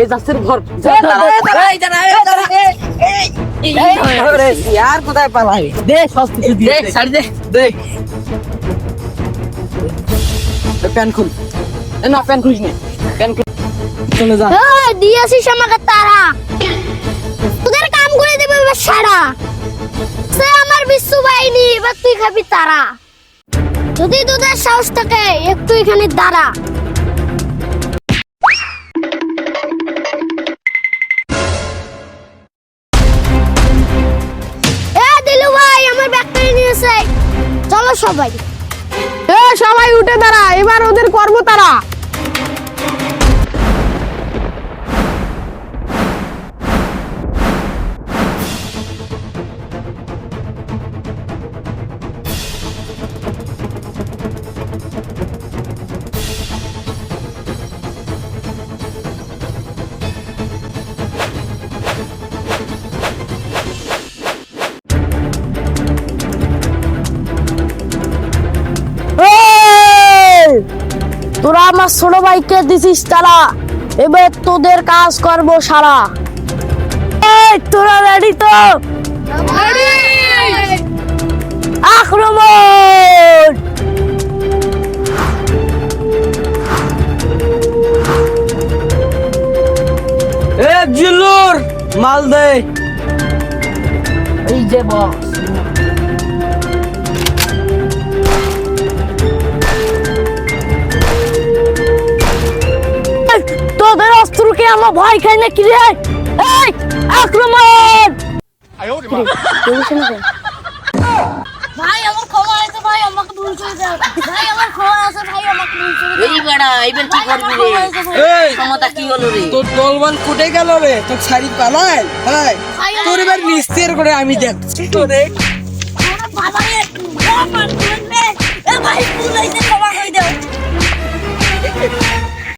এই যাচ্ছের ঘর। আর কোথায় পালাই? দে সব কিছু দিয়ে ছাড়ি দে। দে। প্যান খুল। না প্যান খুলিস না। প্যান খুল। চলে যা। দিয়েছিস আমাকে তারা। তোদের কাম করে দেবে এবার সারা। সে আমার বিশ্ব বাহিনী এবার তুই খাবি তারা। যদি তোদের সাহস থাকে একটু এখানে দাঁড়া। সবাই। সবাই উঠে দাঁড়া এবার ওদের কর্ম তারা। তোরা আমার ছোট ভাইকে দিছিস তারা এবার তোদের কাজ করব সারা এই তোরা রেডি তো? আক্রমণ! এ জিল্লুর মাল দে। এই যে বস। আমার ভয় খাই না কি রে? এই আক্রমণ! ভাই আমার খবর আছে ভাই আমাকে ভুল করে দাও ভাই আমার খবর আছে ভাই আমাকে ভুল করে দাও এই বেড়া এইবার কি করবি রে? এই ক্ষমতা কি হলো রে? তোর কোটে গেল রে তোর শাড়ি পালাই হ্যাঁ? তোর এবার নিস্তের করে আমি দেখছি। তোরে বাবা রে